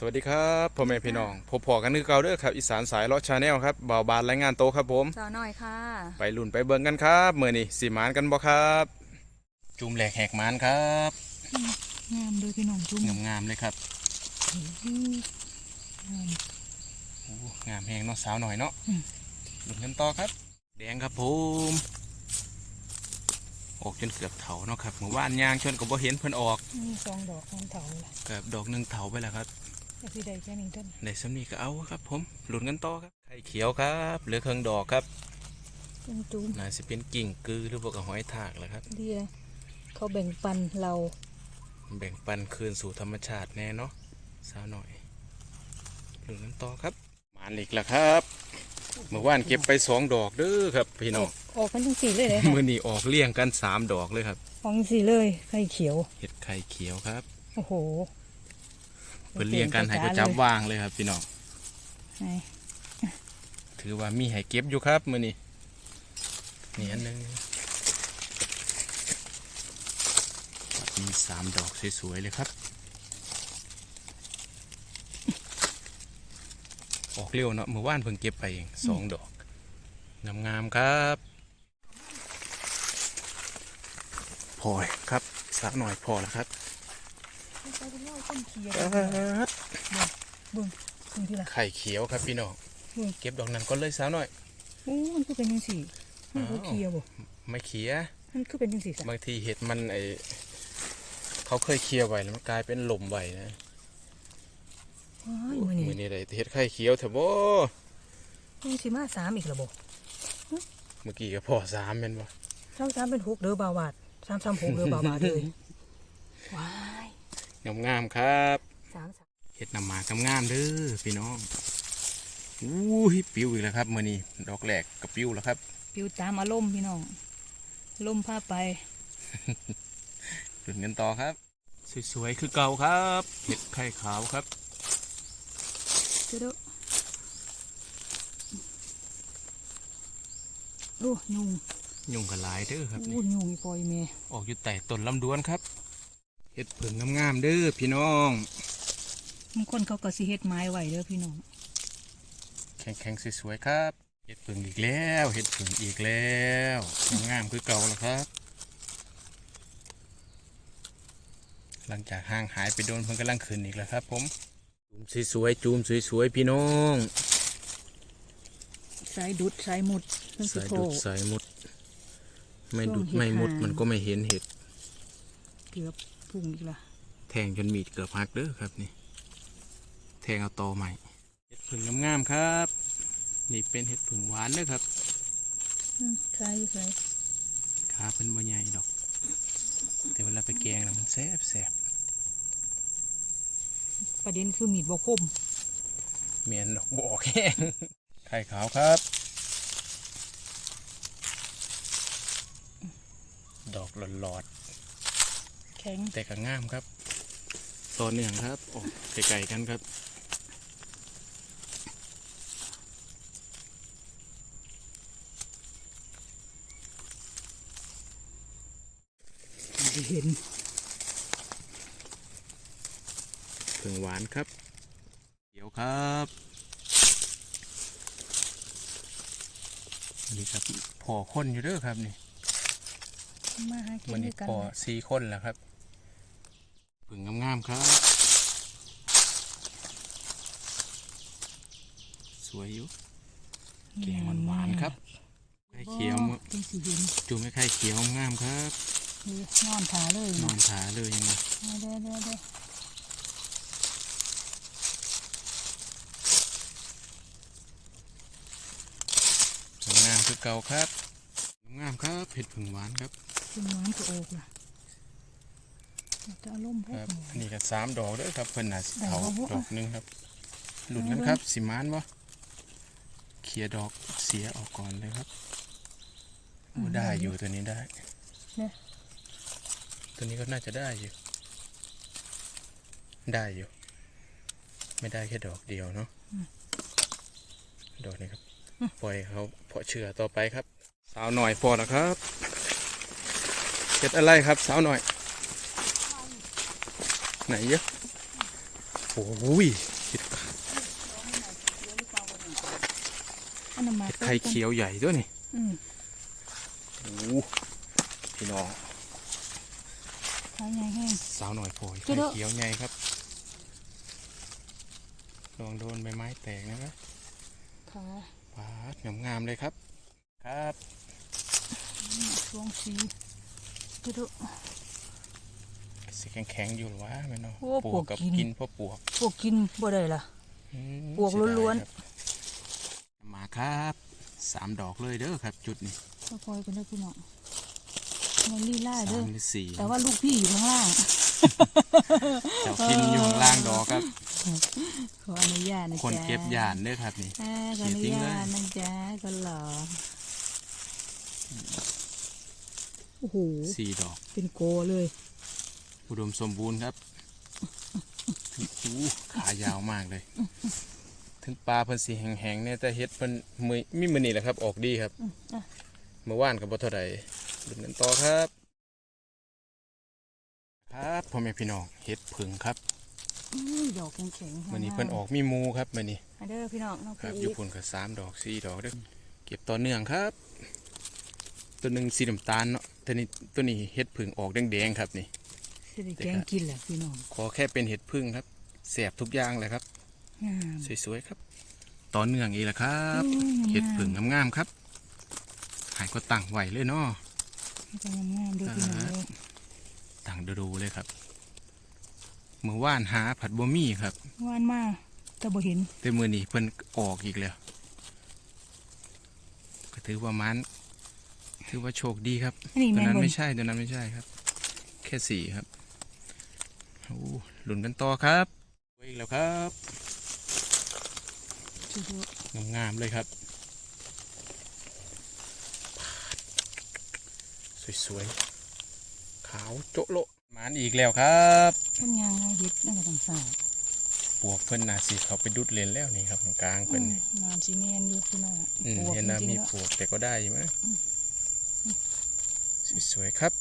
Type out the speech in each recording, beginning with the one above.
สวัสดีครับพ่อแม่พี่น้องพบพอกันคือเก่าเด้อครับอีสานสายเลาะชาแนลครับเบาบานรายงานโตวครับผมสาวน้อยค่ะ ไปลุ่นไปเบิ่งกันครับเมื่อนี้สีมานกันบ่ครับ จุ่มแหลกแหกมานครับงามเลยพี่น้องจุ้มงามๆเลยครับโอ้งามแหงเนาะสาวหน่อยเนาะลุ่นกันต่อครับ แดงครับผมออกจนเกือบเถาเนาะครับเมื่อวานยางชนก็บ่เห็นเพิ่นออกนี่สองดอกมันเถาละเกือบดอกหนึงเถาไปแล้วครับ แต่พี่ใดแค่นี้ท่านในสำนีก็เอาครับ ผมหลุนกันต่อครับไข่เขียวครับเหลือเครื่องดอกครับจุ้มจุ้มน่าจะเป็นกิ่งกือหรือพวกกับหอยทากแหละครับดีเลยเขาแบ่งปันเรา แบ่งปันคืนสู่ธรรมชาติแน่เนาะสาวหน่อยหลุนกันต่อครับมาอีกแล้วครับเมื่อวานเก็บไปสองดอกเด้อครับพี่น้องออกกันทั้งสี่เลยเลยมื่อนี้ออกเลี่ยงกันสามดอกเลยครับออกทั้งสี่เลยไข่เขียวเห็ดไข่เขียวครับ โอ้โห เพิ่นเลี่ยงกันให้ก็จับว่างเลยครับพี่น้องไหนถือว่ามีให้เก็บอยู่ครับมื่อนี้นี่อันหนึงมีสามดอกสวยๆเลยครับออกเร็วเนาะเมื่อวานเพิ่งเก็บไปเองสองดอกงามๆครับพอครับสักหน่อยพอแล้วครับไปเป็นร้อย ต้นเขียวบึ้งบึ้งที่ละไข่เขียวครับพี่น้องเก็บดอกนั้นก็เลยสาวหน่อยโอ้มันคือเป็นยังสี่มันคือเขียวบ่ไม่เขียมันคือเป็นยังสี่บางทีเห็ดมันไอเขาเคยเคียร์ไว้แล้วมันกลายเป็นหล่มไว้นะว้ยมือนี่อนี้เลยเห็ดไข่เขียวเถอะโบมันสิมาสามอีกแล้วบ่เมื่อกี้ก็พอสามเป็นวะสามสามเป็นหกเด้อบาวาดสามสามหกเด้อบาวาดเลยว้าย งามๆครับสามสามเห็ดนำหมากงามๆเด้อพี่น้องอู้ยปิ้วอีกแล้วครับมือนี้ดอกแรกกับปิ้วแล้วครับ ปิวตามอารมณ์พี่น้องลมพาไปถึงกันต่อครับ สวยๆคือเก่าครับเห็ดไข่ขาวครับเจ้าเด้อโอ้ยุงยุงกระหลายเด้อครับโอ้นี่ยุงอีปอยเมออกอยู่แต่ต้นลำดวนครับ เห็ดผึ่งงามๆเด้อพี่น้องบางคนเขาก็สิเฮ็ดไม้ไว้เด้อพี่น้อง แข็งๆสวยๆครับเห็ดผึ่งอีกแล้วเห็ดผึ่งอีกแล้วงามๆคือเก่าแล้วครับ หลังจากห่างหายไปโดนเพิ่งกำลังขึ้นอีกแล้วครับ ผมจูมสวยๆจูมสวยๆพี่น้องสายดุดสายมุดเพิ่นสิสายโผดุล่ดสายมุด ไม่ดุดช่วงเห็ดไม่มุดหางมันก็ไม่เห็นเห็ดเกือบ พุ่งอีกละแทงจนมีดเกือบหักเด้อครับนี่ แทงเอาตอใหม่เห็ดผึ่งงามๆครับ นี่เป็นเห็ดผึ่งหวานเด้อครับอืมสายอยู่สายขาเพิ่นบ่ใหญ่ดอก แต่เวลาไปแกงแล้วมันแซ่บแซ่บประเด็นคือมีดบ่คมเมียนดอกบ่ออกแห้งไข่ขาวครับ ดอกหลอด แข็งๆแต่ก็งามครับต่อเนื่องครับออกไกลๆกันครับไม่เห็นผึ่งหวานครับเขียวครับนี่ครับพอคนอยู่เด้อครับนี่มาหากินมันด้นี่วยกันพอสี่คนแล้วครับ ผึ่งงามๆครับ สวยอยู่แกงหวานๆครับไข่เขียวบ่เป็นสีเห็นจูไม่ไข่เขียวงามครับนี่นอนขาเลยนอนผาเลยยังไงเอาเด้อเด้อเด้องามคือเก่าครับงามครับเผ็ดผึ่งหวานครับเป็นหวานก็โอกล่ะ จะอารมณ์พควรักบหนูอันนี้ก็สามดอกเด้อครับเพิ่นน่ะได้เถาบ่บ่ดอกหนึงครับ หลุดกันครับสิมานวะเคลียร์ดอกเสียออกก่อนเลยครับโอ้ได้อยู่ตัวนี้ได้ เนี่ยตัวนี้ก็น่าจะได้อยู่ ได้อยู่ ไม่ได้แค่ดอกเดียวเนาะดอกนี้ครับ ปล่อยเขาเพาะเชื้อต่อไปครับ สาวหน่อยพอแล้วครับเห็ดอะไรครับ สาวหน่อย ไหนเยอะโอ้ยเห็ดอันนั้นมาเห็ดไข่เขียวใหญ่ด้วยนี่อืมโอ้พี่น้องไข่ใหญ่แห้งสาวหน่อยโผล่เจ้าไข่เด้อเขียวใหญ่ครับลองโดนใบไม้แตกนะครับขาปาดงามๆเลยครับ ครับช่วงสีกระโดดสีแข็งๆอยู่หรอวะแม่เนาะโอ้ปปววกกกับกิน กินพ่อปวกพวกกินบ่ได้ล่ะ อืมปวกเสียดายล้วนๆ ครับมาครับสามดอกเลยเด้อครับ จุดนี้ค่อยๆกันเด้อพี่น้องมันลี่ล่าสาเด้อมหรือสี่แต่ว่าลูกพี่อยู่ข้างล่าง เจ้ากินอยู่ข้างล่างดอกครับ ขออนุญาตนะจ๊ะคนเก็บยานเด้อครับนี่ อ่าขออนุญาตนะจ๊ะก็หล่อโอ้โห สี่ดอกเป็นโกเลย อุดมสมบูรณ์ครับอู้ขายาวมากเลย ถึงปลาเพิ่นสีแห้งๆเนี่ยแต่เฮ็ดเพิ่นมือมีมือนี่แหละครับ ออกดีครับอืมอะเมื่อวานกับบ่เท่าใดดูกันต่อครับ ครับพ่อแม่พี่น้องเฮ็ดผึ่งครับอุ้ยดอกแข็งๆมื้อนี้เพิ่นออกมีหมูครับมื้อนี้มาเด้อพี่น้องน้องครับพี่อยู่พุ่นก็สามดอกสี่ดอกเด้อเก็บต่อเนื่องครับ ตัวหนึ่งสีน้ำตาลเนาะตัวนี้ตัวนี้เฮ็ดผึ่งออกแดงๆครับนี่ จะได้แกงกินแหละพี่น้องขอแค่เป็นเห็ดพึ่งครับแสบทุกอย่างเลยครับงามสวยๆครับต่อเนื่องอีกแล้วครับอืมเห็ดผึ่งงามๆครับหายก็ตั้งไหวเลยเนาะจะงามๆเด้อพี่น้องเด้อตั้งดูๆเลยครับเมื่อว่านหาผัดบะหมี่ครับหวานมากแต่บ่เห็นแต่มือนี้เพิ่นออกอีกแล้วก็ถือว่ามันถือว่าโชคดีครับอันนี้ตัวแม่นนั้นบ่ไม่ใช่ตัวนั้นไม่ใช่ครับ แค่สี่ครับโอ้ หลุนกันต่อครับอีกแล้วครับจุดงามๆเลยครับ สวยๆ ขาวโจะโละหมานอีกแล้วครับเพิ่นยางให้เฮ็ดนั่นก็ต้องสาดปวกเพิ่นน่าสิเขาไปดุดเลนแล้วนี่ครับของกลางอืเพิ่นมนี่งานสิแม่นอยู่พี่น้องอืมปวกเห็นนะจริงๆมีแล้วปวกแต่ก็ได้อยู่มั้ยสวยๆครับ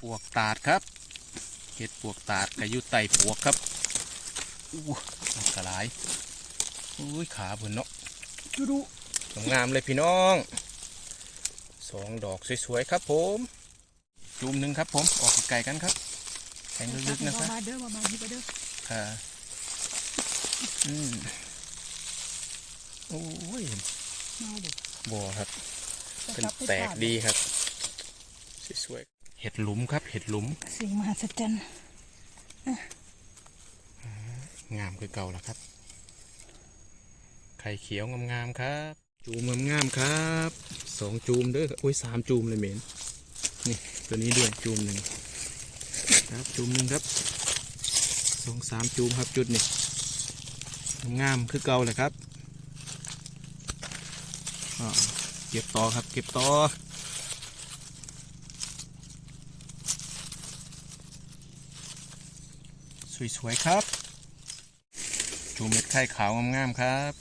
ปวกตาดครับ เห็ดปวกตาดกับยุไตปวกครับอู้มันกระไรอุ้ยขาเพิ่นเนาะดูดูงามๆเลยพี่น้องสองดอกสวยๆครับ ผมจูมหนึ่งครับ ผมออกไกลๆกันครับแทงลึกๆนะครับมาเด้อมามานี่ก็เด้อค่ะอืมโอ้ยมาเด้อบัวครับเป็นจับไปแตกทานดีครับ สวยๆเห็ดหลุมครับ เห็ดหลุมสิ่งมหัศจรรย์งามคือเก่าแล้วครับ ไข่เขียวงามๆครับ จูมงามๆครับสองจูมเด้อโอ้ยสามจูมเลยเหม็นนี่ตัวนี้ด้วยจูมหนึ่งครับจูมหนึ่งครับสองสามจูมครับจุดนี่งามคือเก่าเลยครับอ่าเก็บต่อครับ เก็บต่อ สวยๆครับ จูมเม็ดไข่ขาวงามๆครับ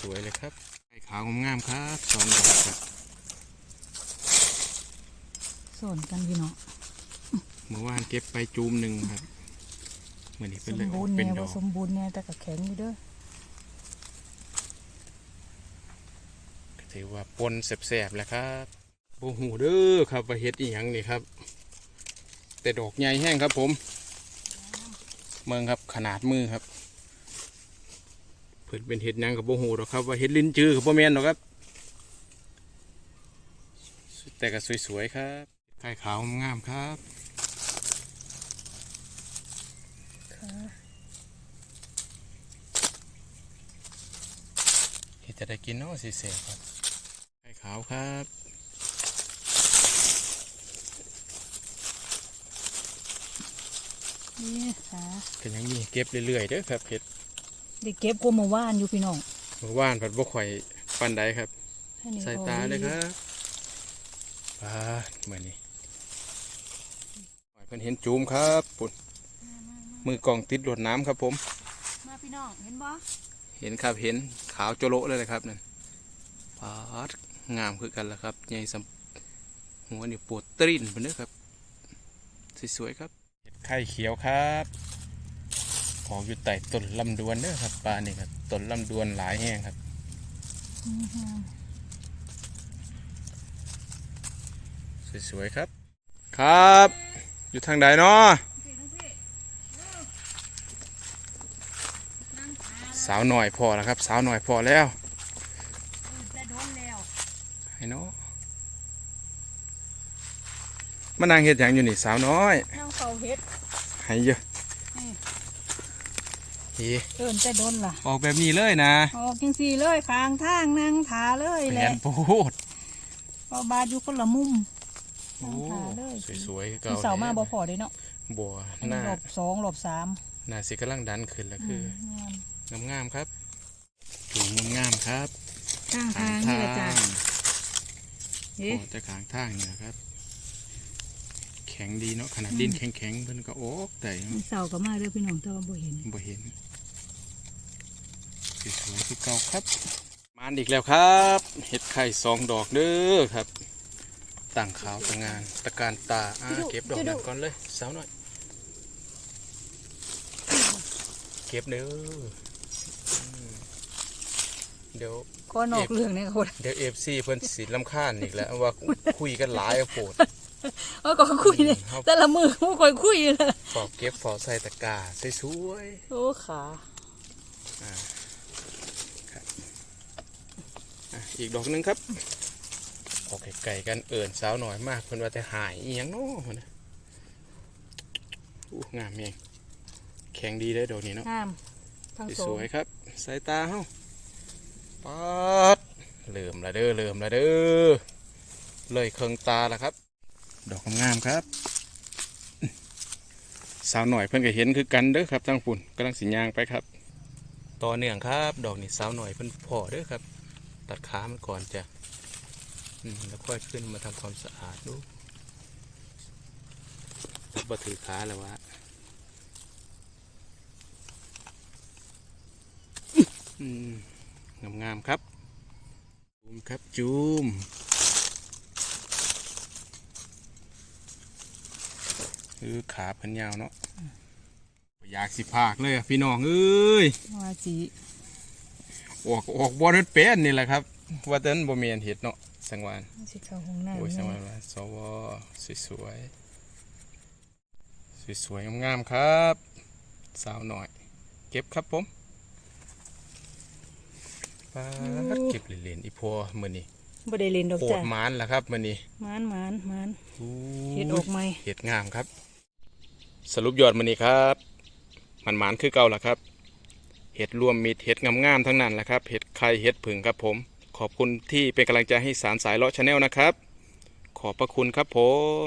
สวยๆเลยครับ ไข่ขาวงามๆครับสองดอกครับสอนกันพี่น้องเมื่อวานเก็บไปจูมหนึ่งครับเมื่อนี้สเป็นมเลยอบูอกรณ์เป็นแน่ดบ่อก สมบูรณ์แน่แต่ก็แข็งอยู่เด้อ ถือว่าปนแสบๆแหล้วครับโอ้โหเด้อครับว่าเฮ็ดอีหยังนี่ครับ แต่ดอกใหญ่แห้งครับผม เมืองครับขนาดมือครับเพิ่นเป็นเห็ดหยังกับโบหูหรอกครับ ว่าเห็ดลิ้นจือกับโบแมนหรอกครับ แต่ก็สวยๆครับไข่ขาวงามๆครับค่ะเห็ดจะได้กินเนาะสิเสบครับไข่ขาวครับนี่ค่ะก็ยังมีเก็บเรื่อยๆเด้อครับเห็ดได้เก็บกว่าเมื่อวานอยู่พี่น้องเมื่อวานผัดบ่ข่อยปันใดครับให้นี่ใส่พอตาเลยครับปลาเหมือนนี้ปล่อยเพิ่นเห็นจูมครับปุ่นมือกล่องติดรวดน้ำครับผม มาพี่น้องเห็นบ่เห็นครับเห็นขาวโจโละเลยนะครับนั่นปาด งามคือกันแล้วครับใหญ่สัมหัวนี่ปวดตรินไปเด้อครับ สวยๆครับเห็ดไข่เขียวครับออกอยู่ใต้ต้นลำดวนเด้อครับปลานี่ครับต้นลำดวนหลายแห้งครับสวยๆครับ ครับ อยู่ทางใดเนาะสาวหน่อยพอแล้วครับ สาวหน่อยพอแล้ว ให้เนาะมานั่งเฮ็ดหยังอยู่นี่สาวน้อยนั่งเฝ้าเฮ็ดให้เยอะอืมเฮ้เอิ้นแต่โดนล่ะ ออกแบบนี้เลยนะออกจังซี่เลยข้างทางนั่งถาเลยแผแหละนโพดเพราะบาดอยู่คนละมุมโอ้นั่งถาเลยสวยๆคือมีเก่าเสามาบ่แล้วพอเด้เนาะบัวอันหนี้น้ารอบสองรอบสามหน้าสิกำลังดันขึ้นแล้วคือมงามๆครับถูงงามๆครับข้างทางนี่แหละจ้ะ โอ้เอ๊ะแต่ขางทางนี่นะครับ แข็งดีเนาะขนาดดินแข็งๆเพิ่นก็โอ๊กแต่มีเสาก็มาเด้อพี่น้องแต่ว่าบ่เห็นบ่เห็นสวยๆคือเก่าครับมานอีกแล้วครับ เห็ดไข่สองดอกเด้อครับ ต่างขาวต่างงานตะการตาอ่าเก็บดอกนั้นก่อนเลยสาวหน่อย เก็บเด้ออืม เดี๋ยวก็นอกเรื่องเนี่ยคนเดี๋ยวเอฟซีเพิ่นสิลำคาญอีกแล้วว่าคุยกันหลายอะโปดเออก็คุยเนี่ยอืมครับแต่ละมือบ่ค่อยคุยอยู่นะฝอกเก็บฝอกใส่ตะกร้าสวยโอ้ขาๆอ่าครับอะอีกดอกหนึงครับออกไก่ๆกันเอิ่นสาวหน่อยมากเพิ่นว่าแต่หายอีหยังเนาะพุ่นน่ะอู้งามเองแข็งดีเลยดอกนี้เนาะงามทั้งสอสงวยๆครับสายตาเฮา ปัดเริ่มละเด้อเริ่มละเด้อเลยเครื่องตาแล้วครับ ดอกงามๆครับ สาวหน่อยเพิ่นก็เห็นคือกันเด้อครับทางฝุ่นกำลังสิย่างไปครับ ต่อเนื่องครับ ดอกนี้สาวหน่อยเพิ่นพอเด้อครับ ตัดขามันก่อนจะอืมแล้วค่อยขึ้นมาทำความสะอาดดูบ่ถือขาแล้ววะอืม งามๆครับจูมครับจูมคือขาเพันยาวเนาะอยากสิพากเลยอะพี่น้องเอ้ยว่าจีออกออกบอลนันเป็นนี่แหละครับว่าแต่นั้นบ่เมียนเห็ดเนาะสังวานสิเข้าห้องน้ำโอ้ยสังแน่วานว่าสวสวยสวยสวยๆงามๆครับ สาวหน่อย เก็บครับผม ปาดเก็บเหรียญอีพัวมือนี้บ่ได้เล่นดอกโคจ้ะตรมานล่ะครับมือนี้หมานหมานหมานอู้เฮ็ดออกใหม่เห็ดงามครับ สรุปยอดมันนี้ครับมันหมานคือเก่าละครับ เห็ดรวมมิตรเห็ดงามๆทั้งนั้นแหละครับ เห็ดไข่เห็ดผึ่งครับผม ขอบคุณที่เป็นกำลังใจให้สารสายเลาะชาแนลนะครับ ขอบพระคุณครับผม